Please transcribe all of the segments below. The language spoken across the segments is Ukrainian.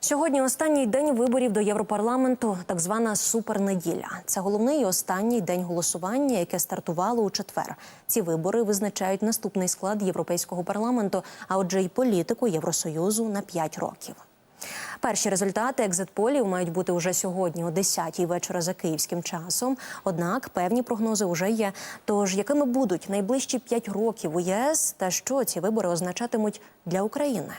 Сьогодні останній день виборів до Європарламенту, так звана супернеділя. Це головний і останній день голосування, яке стартувало у четвер. Ці вибори визначають наступний склад Європейського парламенту, а отже, й політику Євросоюзу на 5 років. Перші результати екзитполів мають бути уже сьогодні, о 10-й вечора за київським часом. Однак певні прогнози вже є. Тож якими будуть найближчі 5 років у ЄС та що ці вибори означатимуть для України?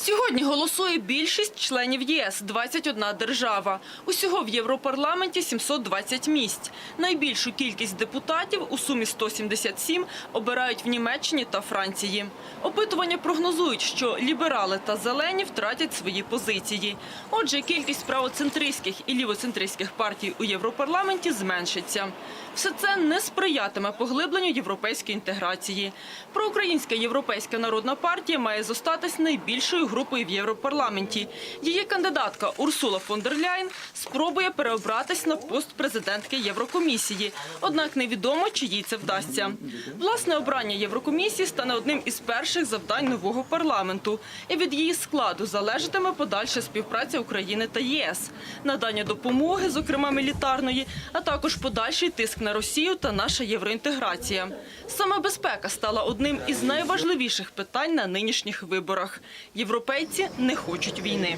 Сьогодні голосує більшість членів ЄС – 21 держава. Усього в Європарламенті 720 місць. Найбільшу кількість депутатів у сумі 177 обирають в Німеччині та Франції. Опитування прогнозують, що ліберали та зелені втратять свої позиції. Отже, кількість правоцентристських і лівоцентристських партій у Європарламенті зменшиться. Все це не сприятиме поглибленню європейської інтеграції. Проукраїнська європейська народна партія має зостатись найбільшою групою в Європарламенті. Її кандидатка Урсула фон дер Ляйн спробує переобратись на пост президентки Єврокомісії. Однак невідомо, чи їй це вдасться. Власне обрання Єврокомісії стане одним із перших завдань нового парламенту. І від її складу залежатиме подальша співпраця України та ЄС, надання допомоги, зокрема мілітарної, а також подальший тиск на Росію та наша євроінтеграція. Саме безпека стала одним із найважливіших питань на нинішніх виборах. Європейці не хочуть війни.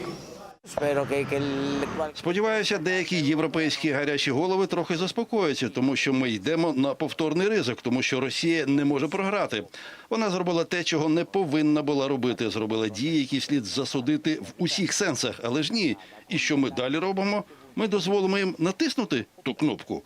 Сподіваюся, деякі європейські гарячі голови трохи заспокояться, тому що ми йдемо на повторний ризик, тому що Росія не може програти. Вона зробила те, чого не повинна була робити. Зробила дії, які слід засудити в усіх сенсах. Але ж ні. І що ми далі робимо? Ми дозволимо їм натиснути ту кнопку.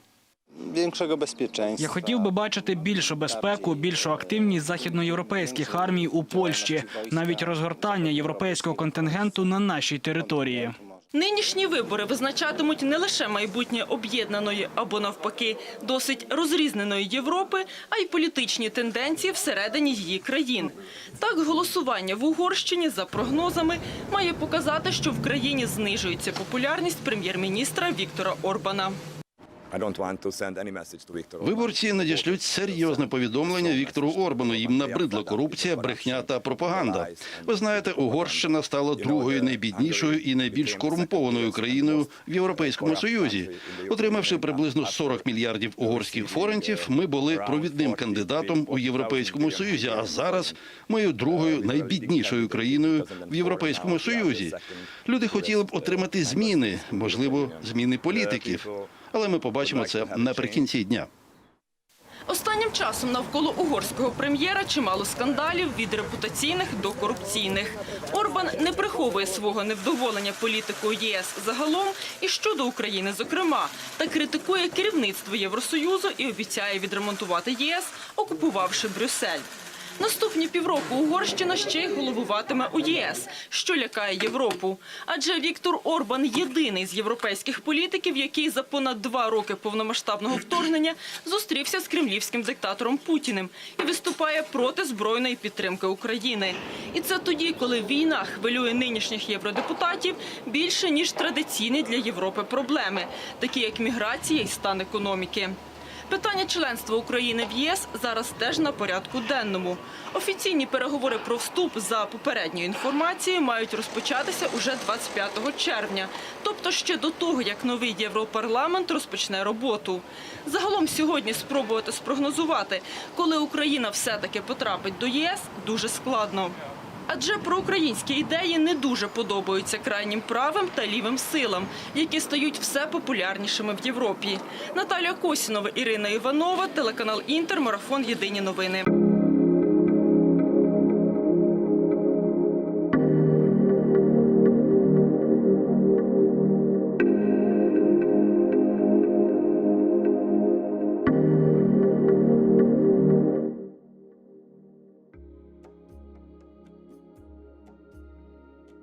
Większego bezpieczeństwa. Я хотів би бачити більшу безпеку, більшу активність західноєвропейських армій у Польщі, навіть розгортання європейського контингенту на нашій території. Нинішні вибори визначатимуть не лише майбутнє об'єднаної або навпаки досить розрізненої Європи, а й політичні тенденції всередині її країн. Так, голосування в Угорщині за прогнозами має показати, що в країні знижується популярність прем'єр-міністра Віктора Орбана. Виборці надішлють серйозне повідомлення Віктору Орбану. Їм набридла корупція, брехня та пропаганда. Ви знаєте, Угорщина стала другою найбіднішою і найбільш корумпованою країною в Європейському Союзі. Отримавши приблизно 40 мільярдів угорських форентів, ми були провідним кандидатом у Європейському Союзі. А зараз ми другою найбіднішою країною в Європейському Союзі. Люди хотіли б отримати зміни, можливо, зміни політиків. Але ми побачимо це наприкінці дня. Останнім часом навколо угорського прем'єра чимало скандалів від репутаційних до корупційних. Орбан не приховує свого невдоволення політикою ЄС загалом і щодо України, зокрема, та критикує керівництво Євросоюзу і обіцяє відремонтувати ЄС, окупувавши Брюссель. Наступні півроку Угорщина ще й головуватиме у ЄС, що лякає Європу. Адже Віктор Орбан єдиний з європейських політиків, який за понад два роки повномасштабного вторгнення зустрівся з кремлівським диктатором Путіним і виступає проти збройної підтримки України. І це тоді, коли війна хвилює нинішніх євродепутатів більше ніж традиційні для Європи проблеми, такі як міграція і стан економіки. Питання членства України в ЄС зараз теж на порядку денному. Офіційні переговори про вступ за попередньою інформацією мають розпочатися уже 25 червня, тобто ще до того, як новий Європарламент розпочне роботу. Загалом сьогодні спробувати спрогнозувати, коли Україна все-таки потрапить до ЄС, дуже складно. Адже проукраїнські ідеї не дуже подобаються крайнім правим та лівим силам, які стають все популярнішими в Європі. Наталія Косінова, Ірина Іванова, телеканал Інтер, марафон Єдині новини.